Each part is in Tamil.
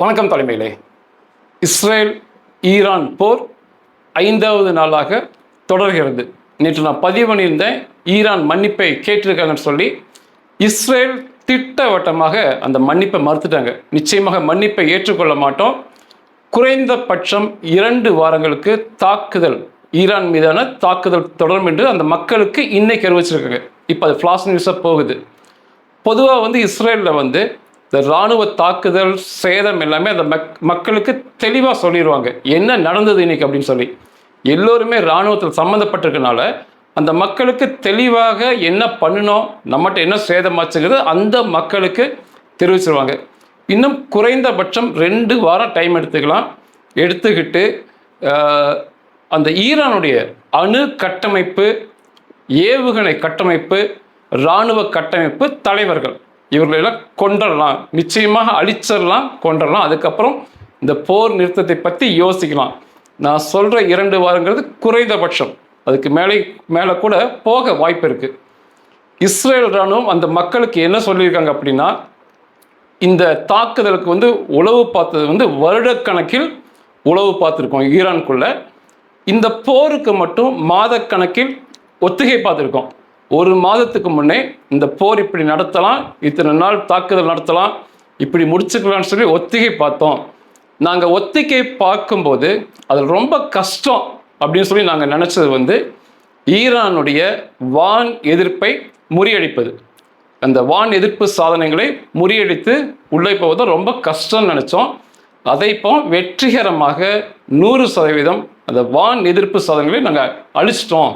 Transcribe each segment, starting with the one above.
வணக்கம் தலைமையிலே. இஸ்ரேல் ஈரான் போர் ஐந்தாவது நாளாக தொடர்கிறது. நேற்று நான் பதிவு பண்ணியிருந்தேன். ஈரான் மன்னிப்பை கேட்டிருக்காங்கன்னு சொல்லி. இஸ்ரேல் திட்டவட்டமாக அந்த மன்னிப்பை மறுத்துட்டாங்க. நிச்சயமாக மன்னிப்பை ஏற்றுக்கொள்ள மாட்டோம். குறைந்தபட்சம் இரண்டு வாரங்களுக்கு தாக்குதல் ஈரான் மீதான தாக்குதல் தொடரும் என்று அந்த மக்களுக்கு இன்னைக்கு அறிவிச்சிருக்காங்க. இப்போ அது ஃப்ளாஷ் நியூஸாக போகுது. பொதுவாக வந்து இஸ்ரேலில் வந்து இந்த இராணுவ தாக்குதல் சேதம் எல்லாமே அந்த மக் மக்களுக்கு தெளிவாக சொல்லிடுவாங்க என்ன நடந்தது இன்னைக்கு அப்படின்னு சொல்லி. எல்லோருமே இராணுவத்தில் சம்மந்தப்பட்டிருக்கனால அந்த மக்களுக்கு தெளிவாக என்ன பண்ணணும் நம்மகிட்ட என்ன சேதமாச்சுங்கிறது அந்த மக்களுக்கு தெரிவிச்சிருவாங்க. இன்னும் குறைந்தபட்சம் ரெண்டு வாரம் டைம் எடுத்துக்கலாம். எடுத்துக்கிட்டு அந்த ஈரானுடைய அணு கட்டமைப்பு ஏவுகணை கட்டமைப்பு இராணுவ கட்டமைப்பு தலைவர்கள். இவர்களெல்லாம் கொண்டுடலாம் நிச்சயமாக அழிச்சிடலாம் கொண்டுடலாம் அதுக்கப்புறம் இந்த போர் நிறுத்தத்தை பற்றி யோசிக்கலாம். நான் சொல்கிற இரண்டு வாரங்கிறது குறைந்தபட்சம். அதுக்கு மேலே மேலே கூட போக வாய்ப்பு இருக்குது இஸ்ரேல் இராணுவம் அந்த மக்களுக்கு என்ன சொல்லியிருக்காங்க அப்படின்னா இந்த தாக்குதலுக்கு வந்து உளவு பார்த்தது வந்து வருடக்கணக்கில் உளவு பார்த்துருக்கோம் ஈரானுக்குள்ளே இந்த போருக்கு மட்டும் மாதக்கணக்கில் ஒத்திகை பார்த்துருக்கோம். ஒரு மாதத்துக்கு முன்னே இந்த போர் இப்படி நடத்தலாம் இத்தனை நாள் தாக்குதல் நடத்தலாம் இப்படி முடிச்சுக்கலாம்னு சொல்லி ஒத்திகை பார்த்தோம். நாங்கள் ஒத்திகை பார்க்கும்போது அதில் ரொம்ப கஷ்டம் அப்படின்னு சொல்லி நாங்கள் நினச்சது வந்து ஈரானுடைய வான் எதிர்ப்பை முறியடிப்பது. அந்த வான் எதிர்ப்பு சாதனைகளை முறியடித்து உள்ளே போவது ரொம்ப கஷ்டம்னு நினச்சோம். அதை இப்போ வெற்றிகரமாக நூறு சதவீதம் அந்த வான் எதிர்ப்பு சாதனைகளை நாங்கள் அழிச்சிட்டோம்.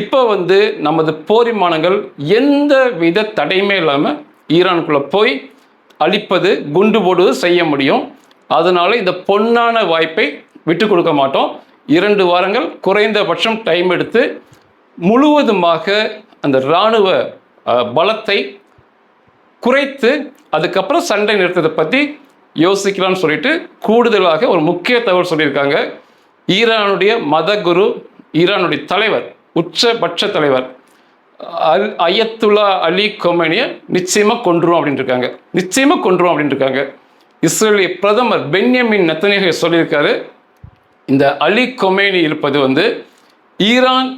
இப்போ வந்து நமது போரிமானங்கள் எந்த வித தடையுமே இல்லாமல் ஈரானுக்குள்ளே போய் அழிப்பது குண்டு போடுவது செய்ய முடியும். அதனால் இந்த பொன்னான வாய்ப்பை விட்டு கொடுக்க மாட்டோம். இரண்டு வாரங்கள் குறைந்தபட்சம் டைம் எடுத்து முழுவதுமாக அந்த இராணுவ பலத்தை குறைத்து அதுக்கப்புறம் சண்டை நிறுத்தத்தை பற்றி யோசிக்கலாம்னு சொல்லிட்டு கூடுதலாக ஒரு முக்கிய தகவல் சொல்லியிருக்காங்க. ஈரானுடைய மத குரு ஈரானுடைய தலைவர் உச்சபட்ச தலைவர் அல் அயத்துல்லா அலி கொமேனியை நிச்சயமாக கொன்றுவோம் அப்படின்னு இருக்காங்க நிச்சயமாக கொன்றுவோம் அப்படின்னு இருக்காங்க இஸ்ரேலிய பிரதமர் பென்யமின் நத்தனியாக சொல்லியிருக்காரு. இந்த அலி கொமேனி இருப்பது வந்து ஈரான்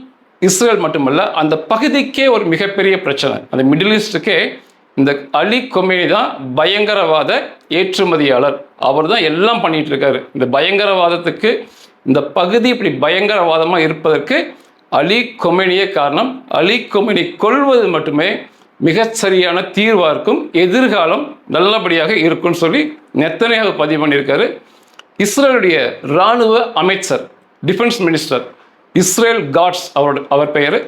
இஸ்ரேல் மட்டுமல்ல அந்த பகுதிக்கே ஒரு மிகப்பெரிய பிரச்சனை. அந்த மிடில் ஈஸ்டுக்கே இந்த அலி கொமேனி தான் பயங்கரவாத ஏற்றுமதியாளர். அவர் தான் எல்லாம் பண்ணிட்டு இருக்காரு. இந்த பயங்கரவாதத்துக்கு இந்த பகுதி இப்படி பயங்கரவாதமாக இருப்பதற்கு அலி கொமேனியே காரணம். அலி கொமேனி கொள்வது மட்டுமே மிகச்சரியான தீர்வாக இருக்கும். எதிர்காலம் நல்லபடியாக இருக்கும்னு சொல்லி நெத்தனையாக பதிவு பண்ணியிருக்காரு. இஸ்ரேலுடைய இராணுவ அமைச்சர் டிஃபென்ஸ் மினிஸ்டர் இஸ்ரேல் காட்ஸ் அவரோட அவர் பெயர்.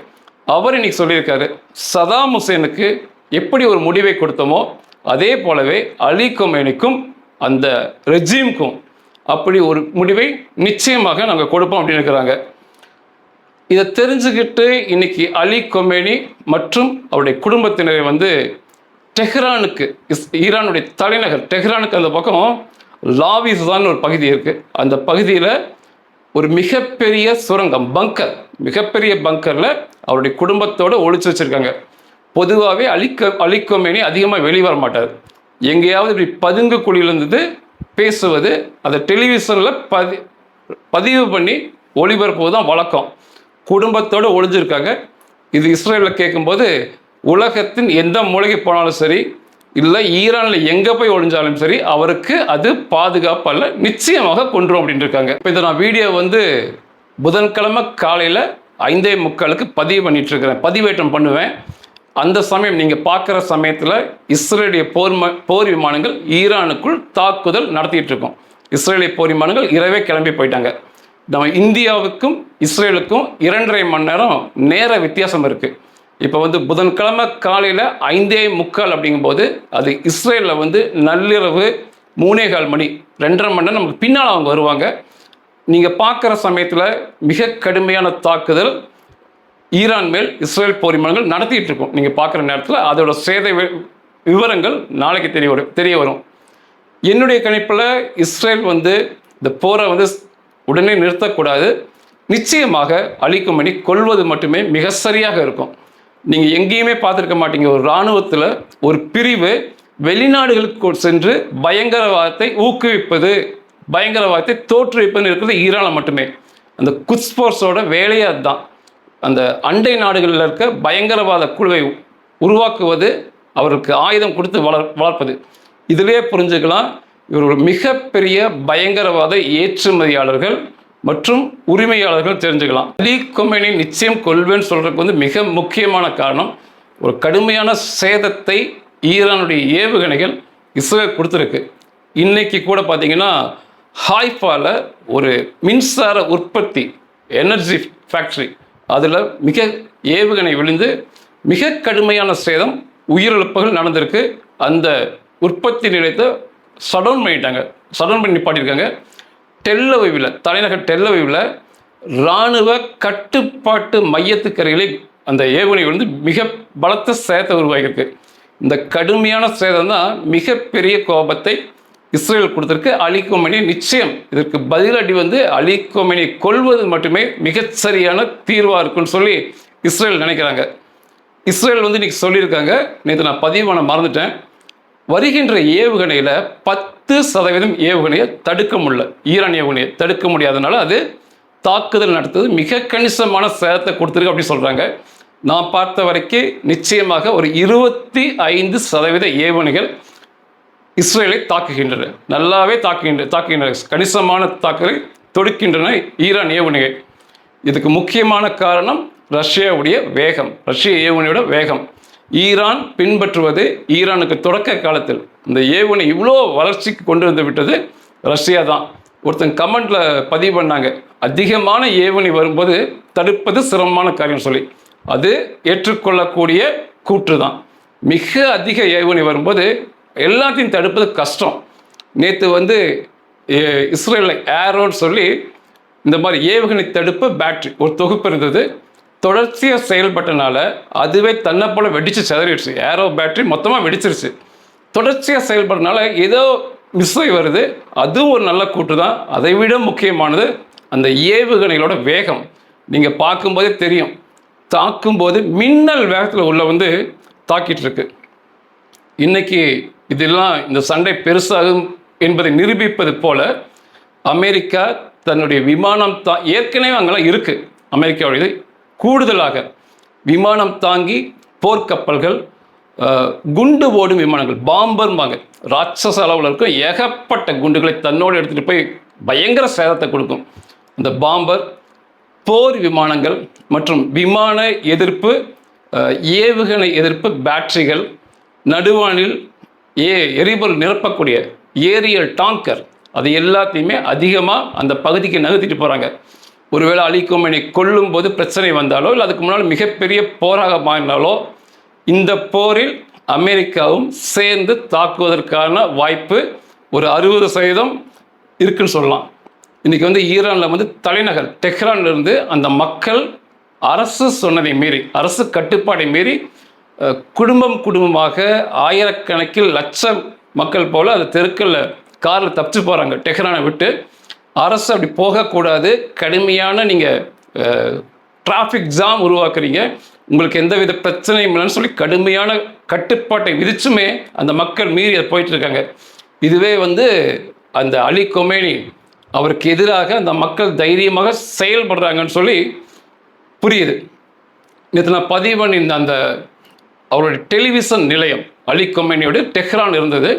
அவர் இன்னைக்கு சொல்லியிருக்காரு சதாம் ஹுசேனுக்கு எப்படி ஒரு முடிவை கொடுத்தோமோ அதே போலவே அலி கொமேனிக்கும் அந்த ரெஜீம்க்கும் அப்படி ஒரு முடிவை நிச்சயமாக நாங்கள் கொடுப்போம் அப்படின்னு இருக்கிறாங்க. இதை தெரிஞ்சுக்கிட்டு இன்னைக்கு அலி கொமேனி மற்றும் அவருடைய குடும்பத்தினரை வந்து டெஹ்ரானுக்கு இஸ் ஈரானுடைய தலைநகர் டெஹ்ரானுக்கு அந்த பக்கம் லாவிஸ்தான் ஒரு பகுதி இருக்கு. அந்த பகுதியில் ஒரு மிகப்பெரிய சுரங்கம் பங்கர். மிகப்பெரிய பங்கரில் அவருடைய குடும்பத்தோடு ஒழிச்சு வச்சுருக்காங்க. பொதுவாகவே அழிக்க அலிக்கொமேனி அதிகமாக வெளிவர வர மாட்டார். எங்கேயாவது இப்படி பதுங்கு குழியிலிருந்து பேசுவது அதை டெலிவிஷனில் பதி பதிவு பண்ணி ஒளிபரப்புவது தான் வழக்கம். குடும்பத்தோடு ஒளிஞ்சிருக்காங்க. இது இஸ்ரேலில் கேட்கும்போது உலகத்தின் எந்த மூலைக்கு போனாலும் சரி இல்லை ஈரானில் எங்கே போய் ஒழிஞ்சாலும் சரி அவருக்கு அது பாதுகாப்பல்ல நிச்சயமாக கொன்றும் அப்படின்னு இருக்காங்க இப்போ இதை நான் வீடியோ வந்து புதன்கிழமை காலையில் ஐந்தே முக்காலுக்கு பதிவு பண்ணிட்டுருக்கிறேன். பதிவேற்றம் பண்ணுவேன். அந்த சமயம் நீங்கள் பார்க்குற சமயத்தில் இஸ்ரேலிய போர் போர் விமானங்கள் ஈரானுக்குள் தாக்குதல் நடத்திட்டு இருக்கோம் இஸ்ரேலிய போர் விமானங்கள் இரவே கிளம்பி போயிட்டாங்க. நம்ம இந்தியாவுக்கும் இஸ்ரேலுக்கும் இரண்டரை மணி நேரம் நேர வித்தியாசம் இருக்குது இப்போ வந்து புதன்கிழமை காலையில் ஐந்தே முக்கால் அப்படிங்கும்போது அது இஸ்ரேலில் வந்து நள்ளிரவு மூணே கால் மணி ரெண்டரை மணி நேரம் நமக்கு பின்னால் அவங்க வருவாங்க. நீங்கள் பார்க்குற சமயத்தில் மிக கடுமையான தாக்குதல் ஈரான் மேல் இஸ்ரேல் போர் விமானங்கள் நடத்திட்டு இருக்கும். நீங்கள் பார்க்குற நேரத்தில் அதோட சேத வி- விவரங்கள் நாளைக்கு தெரிய வரும் தெரிய வரும். என்னுடைய கணிப்பில் இஸ்ரேல் வந்து இந்த போரை வந்து உடனே நிறுத்தக்கூடாது. நிச்சயமாக அழிக்கும் அணி கொள்வது மட்டுமே மிக சரியாக இருக்கும். நீங்கள் எங்கேயுமே பார்த்துருக்க மாட்டீங்க. ஒரு இராணுவத்தில் ஒரு பிரிவு வெளிநாடுகளுக்கு சென்று பயங்கரவாதத்தை ஊக்குவிப்பது பயங்கரவாதத்தை தோற்றுவிப்பதுன்னு இருக்கிறது ஈரானில் மட்டுமே. அந்த குஸ்போர்ஸோட வேலையே அதுதான். அந்த அண்டை நாடுகளில் இருக்க பயங்கரவாத குழுவை உருவாக்குவது அவருக்கு ஆயுதம் கொடுத்து வளர் வளர்ப்பது. இதிலே புரிஞ்சுக்கலாம். இவர்கள் மிகப்பெரிய பயங்கரவாத ஏற்றுமதியாளர்கள் மற்றும் உரிமையாளர்கள் தெரிஞ்சுக்கலாம். அலி கொமேனி நிச்சயம் கொள்வேன்னு சொல்றதுக்கு வந்து மிக முக்கியமான காரணம் ஒரு கடுமையான சேதத்தை ஈரானுடைய ஏவுகணைகள் இஸ்ரேல் கொடுத்துருக்கு. இன்னைக்கு கூட பார்த்தீங்கன்னா ஹாய்ஃபால ஒரு மின்சார உற்பத்தி எனர்ஜி ஃபேக்டரி அதில் மிக ஏவுகணை விழுந்து மிக கடுமையான சேதம் உயிரிழப்புகள் நடந்திருக்கு. அந்த உற்பத்தி நிலையத்தை சடவுன் பண்ணிட்டாங்க. சடவுன் பண்ணி நிப்பாட்டியிருக்காங்க. டெல்லவைவில் தலைநகர் டெல்லவைவில் இராணுவ கட்டுப்பாட்டு மையத்துக்கரையிலே அந்த ஏவுகணை வந்து மிக பலத்த சேதத்தை உருவாகியிருக்கு இந்த கடுமையான சேதம் தான் மிகப்பெரிய கோபத்தை இஸ்ரேல் கொடுத்துருக்கு. அலி கோமினி நிச்சயம் இதற்கு பதிலடி வந்து அலி கோமினி கொள்வது மட்டுமே மிகச்சரியான தீர்வாக இருக்குன்னு சொல்லி இஸ்ரேல் நினைக்கிறாங்க. இஸ்ரேல் வந்து இன்னைக்கு சொல்லியிருக்காங்க. நேற்று நான் பதிவு பண்ண மறந்துட்டேன். வருகின்ற ஏவுகணையில் பத்து சதவீதம் ஏவுகணையை தடுக்க முடியல. ஈரான் ஏவுகணையை தடுக்க முடியாதனால அது தாக்குதல் நடத்துவது மிக கணிசமான சேதத்தை கொடுத்துருக்கு அப்படின்னு சொல்கிறாங்க நான் பார்த்த வரைக்கும் நிச்சயமாக ஒரு இருபத்தி ஐந்து சதவீத ஏவுகணைகள் இஸ்ரேலை தாக்குகின்றன. நல்லாவே தாக்குகின்ற தாக்குகின்றன கணிசமான தாக்குதலை தொடுக்கின்றன ஈரான் ஏவுகணைகள். இதுக்கு முக்கியமான காரணம் ரஷ்யாவுடைய வேகம். ரஷ்ய ஏவுகணையோட வேகம். ஈரான் பின்பற்றுவது ஈரானுக்கு தொடக்க காலத்தில். இந்த ஏவுகணை இவ்வளோ வளர்ச்சிக்கு கொண்டு வந்து விட்டது ரஷ்யா தான். ஒருத்தன் கமெண்ட்டில் பதிவு பண்ணாங்க. அதிகமான ஏவுகணை வரும்போது தடுப்பது சிரமமான காரியம் சொல்லி. அது ஏற்றுக்கொள்ளக்கூடிய கூற்று தான். மிக அதிக ஏவுகணை வரும்போது எல்லாத்தையும் தடுப்பது கஷ்டம். நேற்று வந்து இஸ்ரேலில் ஏரோன்னு சொல்லி இந்த மாதிரி ஏவுகணை தடுப்பு பேட்ரி ஒரு தொகுப்பு இருந்தது. தொடர்ச்சியாக செயல்பட்டனால அதுவே தன்னை போல வெடிச்சு சிதறிடுச்சு. ஏரோ பேட்டரி மொத்தமாக வெடிச்சிருச்சு. தொடர்ச்சியாக செயல்படுறதுனால ஏதோ மிஸ் ஆகி வருது. அதுவும் ஒரு நல்ல கூட்டு தான் அதை விட முக்கியமானது அந்த ஏவுகணைகளோட வேகம். நீங்கள் பார்க்கும்போதே தெரியும். தாக்கும்போது மின்னல் வேகத்தில் உள்ள வந்து தாக்கிட்டு இருக்கு. இன்னைக்கு இதெல்லாம் இந்த சண்டை பெருசாகும் என்பதை நிரூபிப்பது போல அமெரிக்கா தன்னுடைய விமானம் தா ஏற்கனவே அங்கெல்லாம் இருக்குது அமெரிக்காவுடைய கூடுதலாக விமானம் தாங்கி போர்க்கப்பல்கள் குண்டு ஓடும் விமானங்கள் பாம்பர்பாங்க ராட்சச அளவில் இருக்கும் ஏகப்பட்ட குண்டுகளை தன்னோடு எடுத்துகிட்டு போய் பயங்கர சேதத்தை கொடுக்கும். இந்த பாம்பர் போர் விமானங்கள் மற்றும் விமான எதிர்ப்பு ஏவுகணை எதிர்ப்பு பேட்டரிகள் நடுவானில் ஏ எரிபொருள் நிரப்பக்கூடிய ஏரியல் டாங்கர் அது எல்லாத்தையுமே அதிகமாக அந்த பகுதிக்கு நகர்த்திட்டு போகிறாங்க ஒருவேளை அலிகோமனை கொல்லும் போது பிரச்சனை வந்தாலோ இல்லை அதுக்கு முன்னால் மிகப்பெரிய போராக மாறினாலோ இந்த போரில் அமெரிக்காவும் சேர்ந்து தாக்குவதற்கான வாய்ப்பு ஒரு அறுபது சதவீதம் இருக்குன்னு சொல்லலாம். இன்றைக்கி வந்து ஈரானில் வந்து தலைநகர் டெஹ்ரான்லேருந்து அந்த மக்கள் அரசு சொன்னதை மீறி அரசு கட்டுப்பாடை மீறி குடும்பம் குடும்பமாக ஆயிரக்கணக்கில் லட்சம் மக்கள் போல அந்த தெருக்களில் காரில் தப்பிச்சு போகிறாங்க டெஹ்ரானை விட்டு அரசு அப்படி போகக்கூடாது. கடுமையான நீங்கள் டிராஃபிக் ஜாம் உருவாக்குறீங்க. உங்களுக்கு எந்த வித பிரச்சனையும் இல்லைன்னு சொல்லி கடுமையான கட்டுப்பாட்டை விதிச்சுமே அந்த மக்கள் மீறி அதை போயிட்டுருக்காங்க. இதுவே வந்து அந்த அலி கொமேனி அவருக்கு எதிராக அந்த மக்கள் தைரியமாக செயல்படுறாங்கன்னு சொல்லி புரியுது. நேற்று நான் பதிவு பண்ணியிருந்த அந்த அவருடைய டெலிவிஷன் நிலையம் அலி கொமேனியோட டெஹ்ரான் இருந்தது.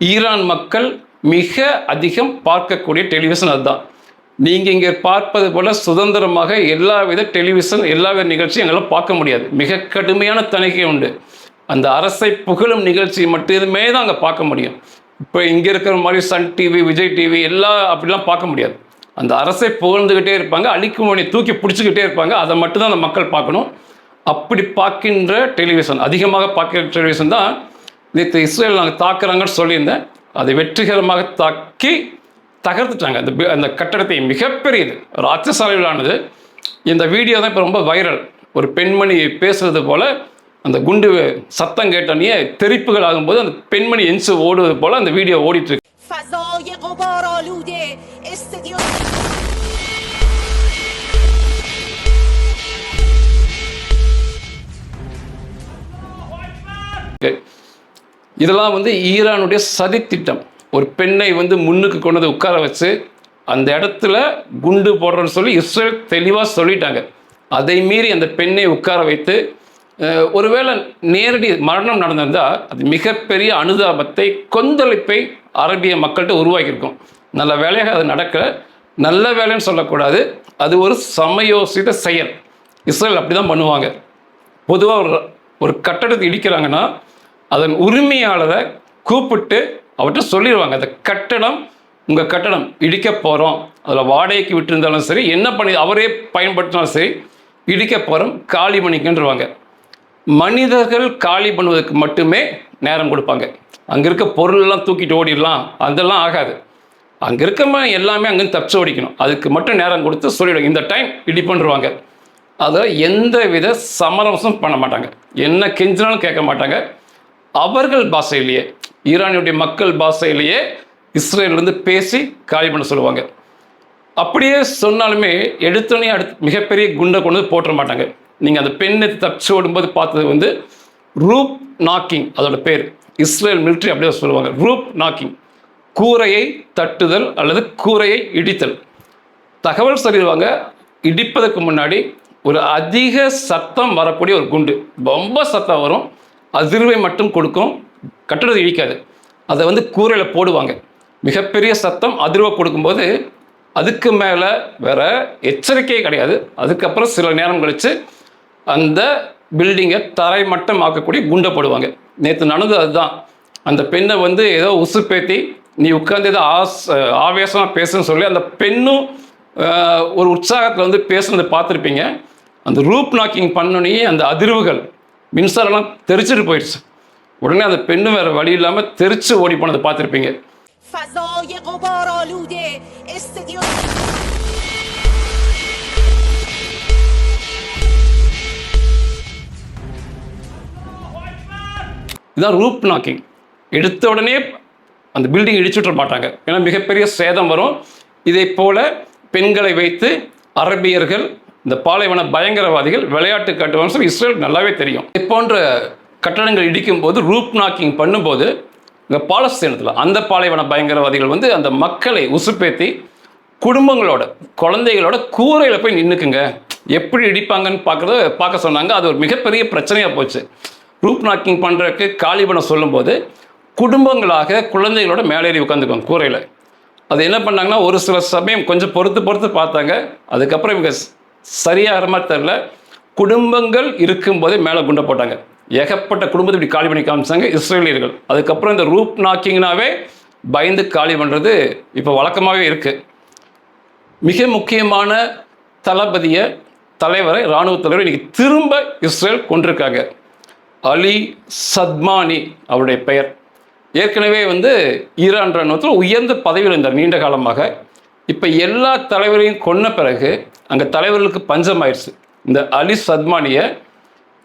ஈரான் மக்கள் மிக அதிகம் பார்க்கக்கூடிய டெலிவிஷன் அதுதான். நீங்கள் இங்கே பார்ப்பது போல சுதந்திரமாக எல்லா வித டெலிவிஷன் எல்லா வித நிகழ்ச்சியும் எங்களால் பார்க்க முடியாது. மிக கடுமையான தணிக்கை உண்டு. அந்த அரசை புகழும் நிகழ்ச்சி மட்டுமே தான் அங்கே பார்க்க முடியும். இப்போ இங்கே இருக்கிற மாதிரி சன் டிவி விஜய் டிவி எல்லாம் அப்படிலாம் பார்க்க முடியாது. அந்த அரசை புகழ்ந்துக்கிட்டே இருப்பாங்க அழிக்குமணி தூக்கி பிடிச்சிக்கிட்டே இருப்பாங்க அதை மட்டும்தான் அந்த மக்கள் பார்க்கணும். அப்படி பார்க்கின்ற டெலிவிஷன் அதிகமாக பார்க்கிற டெலிவிஷன் தான் நேற்று இஸ்ரேல் நாங்கள் தாக்குறாங்கன்னு சொல்லியிருந்தேன். அதை வெற்றிகரமாக தாக்கி தகர்த்துட்டாங்க. அந்த அந்த கட்டடத்தை மிகப்பெரியது. ராட்சச அளவிலானது இந்த வீடியோ தான் இப்போ ரொம்ப வைரல் ஒரு பெண்மணி பேசுறது போல் அந்த குண்டு சத்தம் கேட்டனையே தெரிப்புகள் ஆகும்போது அந்த பெண்மணி எஞ்சு ஓடுவது போல் அந்த வீடியோ ஓடிட்டு இருக்கு. Okay. இதெல்லாம் வந்து ஈரானுடைய சதித்திட்டம். ஒரு பெண்ணை வந்து முன்னுக்கு கொண்டு வந்து உட்கார வச்சு அந்த இடத்துல குண்டு போடுறேன்னு சொல்லி இஸ்ரேல் தெளிவாக சொல்லிட்டாங்க. அதை மீறி அந்த பெண்ணை உட்கார வைத்து ஒருவேளை நேரடி மரணம் நடந்திருந்தால் அது மிகப்பெரிய அனுதாபத்தை கொந்தளிப்பை அரபிய மக்கள்கிட்ட உருவாக்கியிருக்கும். நல்ல வேலையாக அது நடக்க நல்ல வேலைன்னு சொல்லக்கூடாது. அது ஒரு சமயோசித செயல். இஸ்ரேல் அப்படி தான் பண்ணுவாங்க. பொதுவாக ஒரு ஒரு கட்டடத்தை இடிக்கிறாங்கன்னா அதன் உரிமையாளரை கூப்பிட்டு அவர்கிட்ட சொல்லிடுவாங்க. அந்த கட்டடம் உங்கள் கட்டடம் இடிக்க போகிறோம் அதில் வாடகைக்கு விட்டுருந்தாலும் சரி என்ன பண்ணி அவரே பயன்படுத்தினாலும் சரி இடிக்க போகிறோம் காலி பண்ணிக்கன்றவாங்க. மனிதர்கள் காலி பண்ணுவதற்கு மட்டுமே நேரம் கொடுப்பாங்க. அங்கே இருக்க பொருளெல்லாம் தூக்கிட்டு ஓடிடலாம் அதெல்லாம் ஆகாது. அங்கே இருக்க எல்லாமே அங்கேருந்து தப்பிச்சு ஓடிக்கணும். அதுக்கு மட்டும் நேரம் கொடுத்து சொல்லிவிடும் இந்த டைம் இடி பண்ணுருவாங்க அதை எந்த வித சமரசம் பண்ண மாட்டாங்க. என்ன கெஞ்சினாலும் கேட்க மாட்டாங்க. அவர்கள் பாஷையிலேயே ஈரானியுடைய மக்கள் பாஷையிலேயே இஸ்ரேலேருந்து பேசி காலி பண்ண சொல்லுவாங்க. அப்படியே சொன்னாலுமே எடுத்தோடனே அடுத்து மிகப்பெரிய குண்டை கொண்டு வந்து போட்டுற மாட்டாங்க. நீங்கள் அந்த பெண்ணை தப்பிச்சு ஓடும்போது பார்த்தது வந்து ரூப் நாக்கிங் அதோட பேர். இஸ்ரேல் மிலிட்ரி அப்படியே சொல்லுவாங்க. Roof knocking. கூரையை தட்டுதல் அல்லது கூரையை இடித்தல். தகவல் சொல்லிடுவாங்க. இடிப்பதற்கு முன்னாடி ஒரு அதிக சத்தம் வரக்கூடிய ஒரு குண்டு. ரொம்ப சத்தம் வரும். அதிர்வை மட்டும் கொடுக்கும் கட்டுறது இழிக்காது. அதை வந்து கூரையில் போடுவாங்க. மிகப்பெரிய சத்தம் அதிர்வை கொடுக்கும்போது அதுக்கு மேலே வேற எச்சரிக்கையே கிடையாது. அதுக்கப்புறம் சில நேரம் கழித்து அந்த பில்டிங்கை தரை மட்டம் ஆக்கக்கூடிய குண்டை போடுவாங்க. நேற்று நடந்தது அதுதான். அந்த பெண்ணை வந்து ஏதோ உசுப்பேத்தி நீ உட்காந்து ஏதோ ஆஸ் ஆவேசமாக பேசுன்னு சொல்லி அந்த பெண்ணும் ஒரு உற்சாகத்தில் வந்து பேசுனதை பார்த்துருப்பீங்க. அந்த ரூப் நாக்கிங் பண்ணோன்னே அந்த அதிர்வுகள் மின்சாரம்லாம் தெரிச்சிட்டு போயிடுச்சு. உடனே அந்த பெண்ணு வேற வழி இல்லாமல் தெரிச்சு ஓடி போனதை பார்த்துருப்பீங்க. இதுதான் ரூப் நாக்கிங் எடுத்த உடனே அந்த பில்டிங் இடிச்சுட்டு மாட்டாங்க. ஏன்னா மிகப்பெரிய சேதம் வரும். இதை போல பெண்களை வைத்து அரபியர்கள் இந்த பாலைவன பயங்கரவாதிகள் விளையாட்டு கட்டுவாங்க இஸ்ரேல் நல்லாவே தெரியும். இது போன்ற கட்டடங்கள் இடிக்கும் போது ரூப் நாக்கிங் பண்ணும்போது இந்த பாலஸ்தீனத்தில் அந்த பாலைவன பயங்கரவாதிகள் வந்து அந்த மக்களை உசுப்பேத்தி குடும்பங்களோட குழந்தைகளோட கூரையில் போய் நின்றுக்குங்க எப்படி இடிப்பாங்கன்னு பார்க்குறத பார்க்க சொன்னாங்க. அது ஒரு மிகப்பெரிய பிரச்சனையாக போச்சு. ரூப் நாக்கிங் பண்ணுறதுக்கு காலிபனை சொல்லும்போது குடும்பங்களாக குழந்தைகளோட மேலேறி உட்காந்துக்குவாங்க கூரையில். அது என்ன பண்ணாங்கன்னா ஒரு சில சமயம் கொஞ்சம் பொறுத்து பொறுத்து பார்த்தாங்க. அதுக்கப்புறம் இவங்க சரியாக சரியாகிற மாதிரி தெரில குடும்பங்கள் இருக்கும்போதே மேலே குண்டை போட்டாங்க. ஏகப்பட்ட குடும்பத்தை இப்படி காலி பண்ணி காமிச்சாங்க இஸ்ரேலியர்கள். அதுக்கப்புறம் இந்த ரூப் நாக்கிங்னாவே பயந்து காலி பண்ணுறது இப்போ வழக்கமாகவே இருக்குது மிக முக்கியமான தளபதியை தலைவரை இராணுவ தலைவர் இன்னைக்கு திரும்ப இஸ்ரேல் கொண்டிருக்காங்க. அலி சத்மானி அவருடைய பெயர். ஏற்கனவே வந்து ஈரான் இராணுவத்தில் உயர்ந்த பதவியில் இருந்தார் நீண்ட காலமாக. இப்போ எல்லா தலைவரையும் கொன்ன பிறகு அங்கே தலைவர்களுக்கு பஞ்சம் ஆயிடுச்சு இந்த அலி சத்மானியை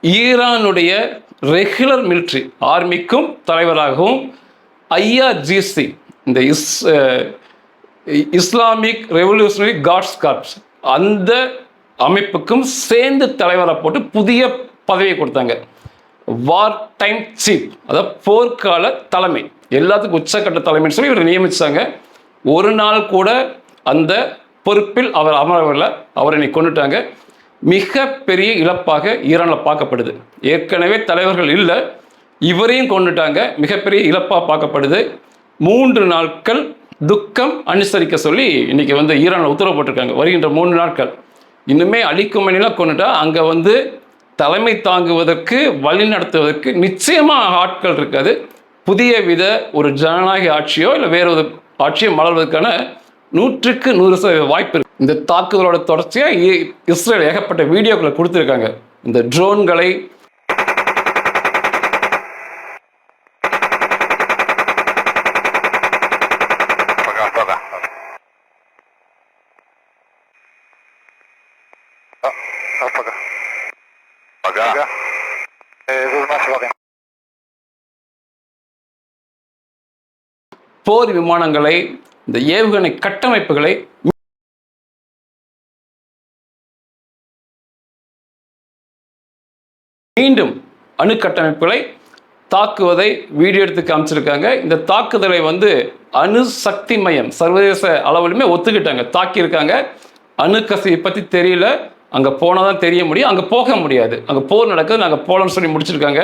ஈரானுடைய ரெகுலர் மிலிட்ரி ஆர்மிக்கும் தலைவராகவும் ஐஆர்ஜிசி இந்த is Islamic revolutionary guards corps அந்த அமைப்புக்கும் சேர்ந்து தலைவரை போட்டு புதிய பதவியை கொடுத்தாங்க. வார் டைம் சீஃப் அதாவது போர்க்கால தலைமை எல்லாத்துக்கும் உச்சக்கட்ட தலைமைன்னு சொல்லி இவர் நியமிச்சாங்க. ஒரு நாள் கூட அந்த பொறுப்பில் அவர் அமரவில்லை. அவரை இன்னைக்கு கொண்டுட்டாங்க மிகப்பெரிய இழப்பாக ஈரானில் பார்க்கப்படுது. ஏற்கனவே தலைவர்கள் இல்லை. இவரையும் கொண்டுட்டாங்க மிகப்பெரிய இழப்பாக பார்க்கப்படுது. மூன்று நாட்கள் துக்கம் அனுசரிக்க சொல்லி இன்னைக்கு வந்து ஈரானில் உத்தரவு போட்டிருக்காங்க. வருகின்ற மூன்று நாட்கள். இன்னுமே அழிக்கும் மணிலாம் கொண்டுட்டா அங்கே வந்து தலைமை தாங்குவதற்கு வழி நடத்துவதற்கு நிச்சயமாக ஆட்கள் இருக்காது. புதிய வித ஒரு ஜனநாயக ஆட்சியோ இல்லை வேறு ஒரு ஆட்சியோ மலர்வதற்கான நூற்றுக்கு நூறு சதவீத வாய்ப்பு இருக்குது இந்த தாக்குதலோட தொடர்ச்சியா இஸ்ரேல் ஏகப்பட்ட வீடியோக்களை கொடுத்துருக்காங்க. இந்த ட்ரோன்களை போர் விமானங்களை இந்த ஏவுகணை கட்டமைப்புகளை மீண்டும் அணு கட்டமைப்புகளை தாக்குவதை வீடியோ எடுத்து காமிச்சிருக்காங்க. இந்த தாக்குதலை வந்து அணு சக்தி மையம் சர்வதேச அளவிலுமே ஒத்துக்கிட்டாங்க தாக்கியிருக்காங்க. அணு கசிவை பற்றி தெரியல. அங்கே போனால் தான் தெரிய முடியும். அங்கே போக முடியாது. அங்கே போர் நடக்குது. நாங்கள் போகலாம்னு சொல்லி முடிச்சிருக்காங்க.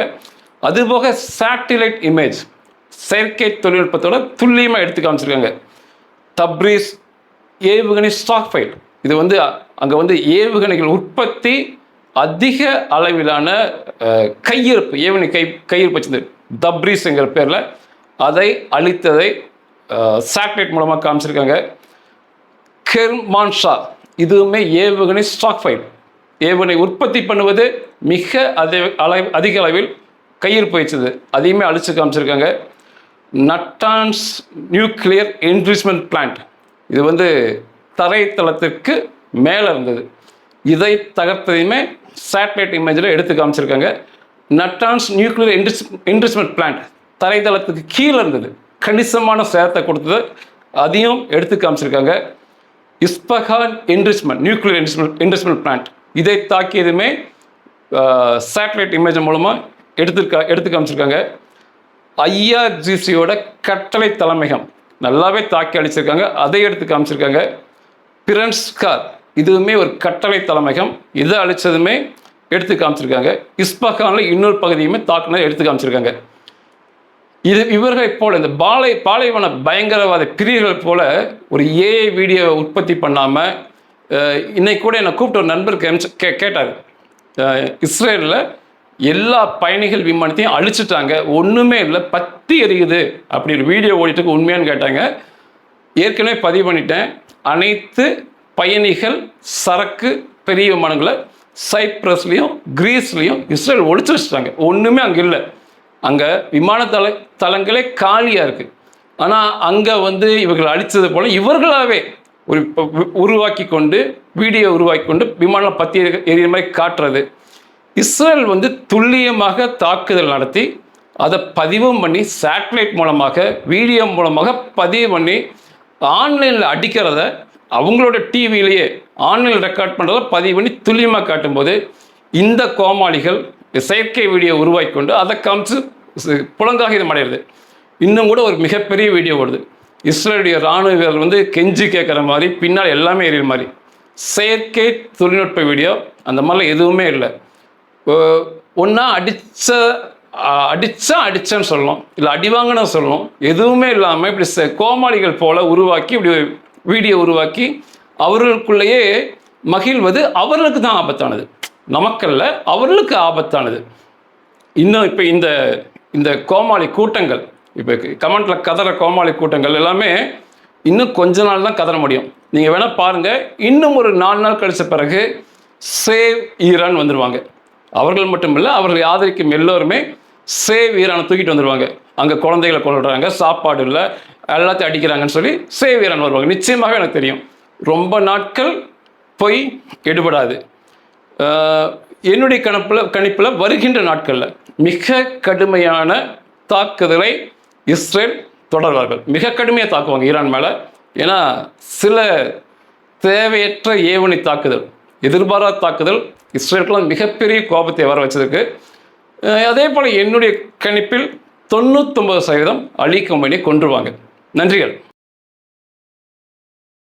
அதுபோக சேட்டிலைட் இமேஜ் செயற்கை தொழில்நுட்பத்தோட துல்லியமாக எடுத்து காமிச்சிருக்காங்க. தப்ரீஸ் ஏவுகணை ஸ்டாக் ஃபைல் இது வந்து அங்கே வந்து ஏவுகணைகள் உற்பத்தி அதிக அளவிலான கையிருப்பு ஏவுகணை கை கையிருப்பு வச்சது தப்ரீஸ்ங்கிற பேரில் அதை அழித்ததை சேட்டலைட் மூலமாக காமிச்சிருக்காங்க. கெர்மான்ஷா இதுவுமே ஏவுகணை ஸ்டாக் ஃபைல் ஏவுகணை உற்பத்தி பண்ணுவது மிக அதிக அளவு அதிக அளவில் கையிருப்பு வச்சது. அதையுமே அழிச்சு காமிச்சிருக்காங்க. Natanz nuclear enrichment plant. இது வந்து தரைத்தளத்திற்கு மேலே இருந்தது. இதை தகர்த்ததையுமே சேட்டலைட் இமேஜில் எடுத்து காமிச்சிருக்காங்க. Natanz nuclear enrich enrichment plant தரைத்தளத்துக்கு கீழே இருந்தது. கணிசமான சேதத்தை கொடுத்தது. அதையும் எடுத்து காமிச்சிருக்காங்க. Isfahan enrichment nuclear enrichment enrichment plant. இதை தாக்கியதுமே சேட்டலைட் இமேஜ் மூலமாக எடுத்துருக்கா எடுத்து காமிச்சிருக்காங்க. ஐஆர்ஜிசியோட கட்டளை தலைமையகம். நல்லாவே தாக்கி அழிச்சிருக்காங்க. அதை எடுத்து காமிச்சிருக்காங்க. பிரன்ஸ்கார். இதுவுமே ஒரு கட்டளை தலைமையகம். இதை அழிச்சதுமே எடுத்து காமிச்சிருக்காங்க. இஸ்பகானில் இன்னொரு பகுதியுமே தாக்குனதை எடுத்து காமிச்சிருக்காங்க. இது இவர்களை போல இந்த பாலை பாலைவன பயங்கரவாத பிரியர்கள் போல ஒரு ஏஐ வீடியோவை உற்பத்தி பண்ணாமல் இன்னைக்கு கூட என்னை கூப்பிட்ட ஒரு நண்பர் கே கேட்டார். இஸ்ரேலில் எல்லா பயணிகள் விமானத்தையும் அழிச்சிட்டாங்க. ஒன்றுமே இல்லை பத்தி எரியுது. அப்படி ஒரு வீடியோ ஓடிட்டுக்கு உண்மையான்னு கேட்டாங்க. ஏற்கனவே பதிவு பண்ணிட்டேன். அனைத்து பயணிகள் சரக்கு பெரிய விமானங்களை சைப்ரஸ்லேயும் கிரீஸ்லேயும் இஸ்ரேல் ஒழிச்சு வச்சுட்டாங்க. ஒன்றுமே அங்கே இல்லை. அங்கே விமான தல தலங்களே காலியாக இருக்குது ஆனால் அங்கே வந்து இவர்கள் அழித்தது போல் இவர்களாகவே ஒரு உருவாக்கி கொண்டு வீடியோ உருவாக்கி கொண்டு விமானம் பற்றி எரியிற மாதிரி காட்டுறது. இஸ்ரேல் வந்து துல்லியமாக தாக்குதல் நடத்தி அதை பதிவும் பண்ணி சேட்டலைட் மூலமாக வீடியோ மூலமாக பதிவு பண்ணி ஆன்லைனில் அடிக்கிறத அவங்களோட டிவியிலேயே ஆன்லைனில் ரெக்கார்ட் பண்ணுறத பதிவு பண்ணி துல்லியமாக காட்டும்போது இந்த கோமாளிகள் செயற்கை வீடியோ உருவாக்கி கொண்டு அதை காமிச்சு சு- புலங்காகிதம் அடையிறது இன்னும் கூட ஒரு மிகப்பெரிய வீடியோ வருது இஸ்ரேலுடைய இராணுவ வீரர்கள் வந்து கெஞ்சி கேட்குற மாதிரி பின்னால் எல்லாமே எரியிற மாதிரி. செயற்கை தொழில்நுட்ப வீடியோ அந்த மாதிரிலாம் எதுவுமே இல்லை. ஒன்றா அடித்த அடித்தா அடித்தேன்னு சொல்லலாம் இல்லை அடி வாங்கின எதுவுமே இல்லாமல் இப்படி ச- கோமாளிகள் போல உருவாக்கி இப்படி வீடியோ உருவாக்கி அவர்களுக்குள்ளேயே மகிழ்வது அவர்களுக்கு தான் ஆபத்தானது. நமக்கல்ல அவர்களுக்கு ஆபத்தானது. இன்னும் இப்போ இந்த இந்த கோமாளி கூட்டங்கள் இப்போ கமெண்ட்ல கதற கோமாளி கூட்டங்கள் எல்லாமே இன்னும் கொஞ்ச நாள் தான் கதற முடியும். நீங்கள் வேணால் பாருங்கள் இன்னும் ஒரு நாலு நாள் கழிச்ச பிறகு சேவ் ஈரான் வந்துடுவாங்க அவர்கள் மட்டுமில்லை அவர்களை ஆதரிக்கும் எல்லோருமே சேவ் தூக்கிட்டு வந்துடுவாங்க அங்கே குழந்தைகளை கொள்றாங்க சாப்பாடு இல்லை எல்லாத்தையும் அடிக்கிறாங்கன்னு சொல்லி சேவ் வருவாங்க. நிச்சயமாக எனக்கு தெரியும். ரொம்ப நாட்கள் பொய் எடுபடாது. என்னுடைய கணப்பில் கணிப்பில் வருகின்ற நாட்களில் மிக கடுமையான தாக்குதலை இஸ்ரேல் தொடர்வார்கள். மிக கடுமையாக தாக்குவாங்க ஈரான் மேலே. ஏன்னா சில தேவையற்ற ஏவணி தாக்குதல் எதிர்பாராத தாக்குதல். இஸ்ரேலுக்குலாம் மிகப்பெரிய கோபத்தை வர வச்சதுக்கு அதே போல் என்னுடைய கணிப்பில் தொண்ணூத்தொம்பது சதவீதம் அலி கம்பெனியை கொன்றுவாங்க. நன்றிகள்.